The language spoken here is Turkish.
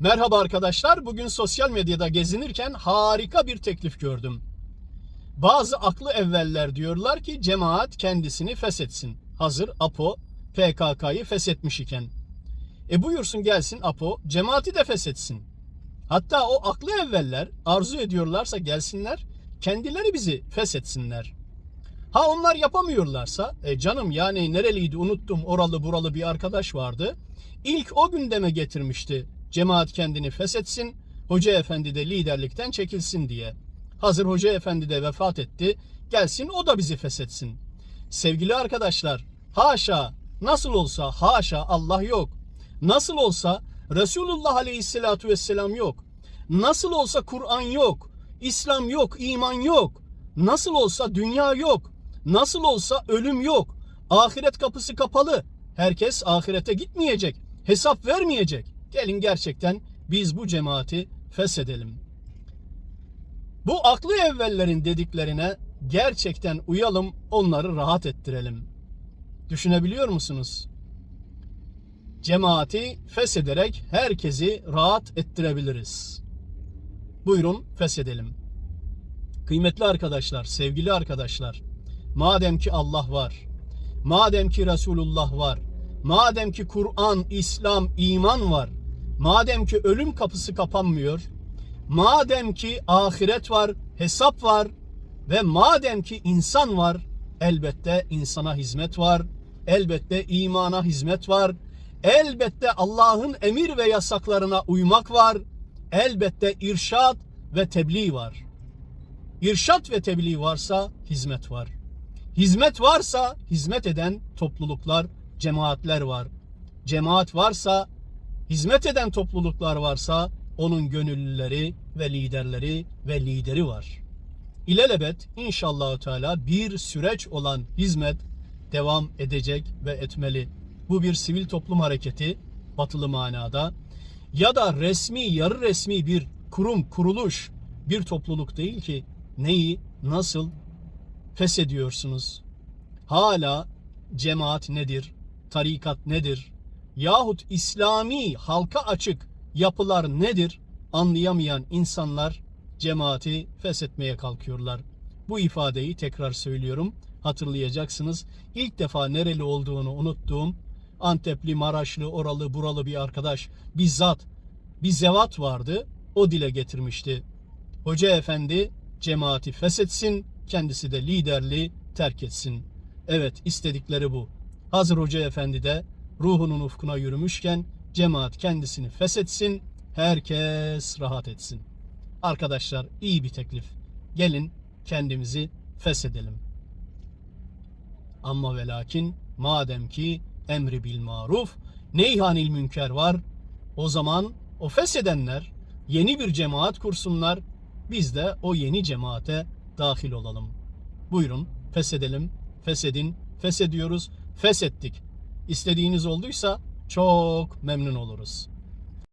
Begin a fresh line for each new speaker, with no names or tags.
Merhaba arkadaşlar. Bugün sosyal medyada gezinirken harika bir teklif gördüm. Bazı aklı evveller diyorlar ki cemaat kendisini feshetsin. Hazır APO PKK'yı feshetmiş iken. E buyursun gelsin APO cemaati de feshetsin. Hatta o aklı evveller arzu ediyorlarsa gelsinler kendileri bizi feshetsinler. Ha onlar yapamıyorlarsa e canım yani nereliydi unuttum oralı buralı bir arkadaş vardı. İlk o gündeme getirmişti cemaat kendini feshetsin, hoca efendi de liderlikten çekilsin diye. Hazır hoca efendi de vefat etti, gelsin o da bizi feshetsin. Sevgili arkadaşlar, haşa, nasıl olsa haşa Allah yok. Nasıl olsa Resulullah aleyhissalatu vesselam yok. Nasıl olsa Kur'an yok. İslam yok, iman yok. Nasıl olsa dünya yok. Nasıl olsa ölüm yok. Ahiret kapısı kapalı. Herkes ahirete gitmeyecek. Hesap vermeyecek. Gelin gerçekten biz bu cemaati feshedelim. Bu aklı evvellerin dediklerine gerçekten uyalım, onları rahat ettirelim. Düşünebiliyor musunuz? Cemaati feshederek herkesi rahat ettirebiliriz. Buyurun feshedelim. Kıymetli arkadaşlar, sevgili arkadaşlar, madem ki Allah var, madem ki Resulullah var, madem ki Kur'an, İslam, iman var, madem ki ölüm kapısı kapanmıyor, madem ki ahiret var, hesap var ve madem ki insan var, elbette insana hizmet var, elbette imana hizmet var, elbette Allah'ın emir ve yasaklarına uymak var, elbette irşat ve tebliğ var. İrşat ve tebliğ varsa hizmet var. Hizmet varsa hizmet eden topluluklar, cemaatler var. Cemaat varsa, hizmet eden topluluklar varsa onun gönüllüleri ve liderleri ve lideri var. İlelebet inşallah Teala bir süreç olan hizmet devam edecek ve etmeli. Bu bir sivil toplum hareketi batılı manada ya da resmi yarı resmi bir kurum, kuruluş, bir topluluk değil ki neyi, nasıl feshediyorsunuz? Hala cemaat nedir? Tarikat nedir? Yahut İslami halka açık yapılar nedir? Anlayamayan insanlar cemaati feshetmeye kalkıyorlar. Bu ifadeyi tekrar söylüyorum. Hatırlayacaksınız. İlk defa nereli olduğunu unuttuğum Antepli, Maraşlı, oralı, buralı bir arkadaş bizzat bir zevat vardı. O dile getirmişti. Hoca efendi cemaati feshetsin, kendisi de liderliği terk etsin. Evet istedikleri bu. Hazır Hoca Efendi de ruhunun ufkuna yürümüşken cemaat kendisini feshetsin, herkes rahat etsin. Arkadaşlar iyi bir teklif. Gelin kendimizi feshedelim. Ama ve lakin madem ki emri bil maruf, neyhanil münker var, o zaman o feshedenler yeni bir cemaat kursunlar, biz de o yeni cemaate dahil olalım. Buyurun feshedelim, feshedin, feshediyoruz, feshettik. İstediğiniz olduysa çok memnun oluruz.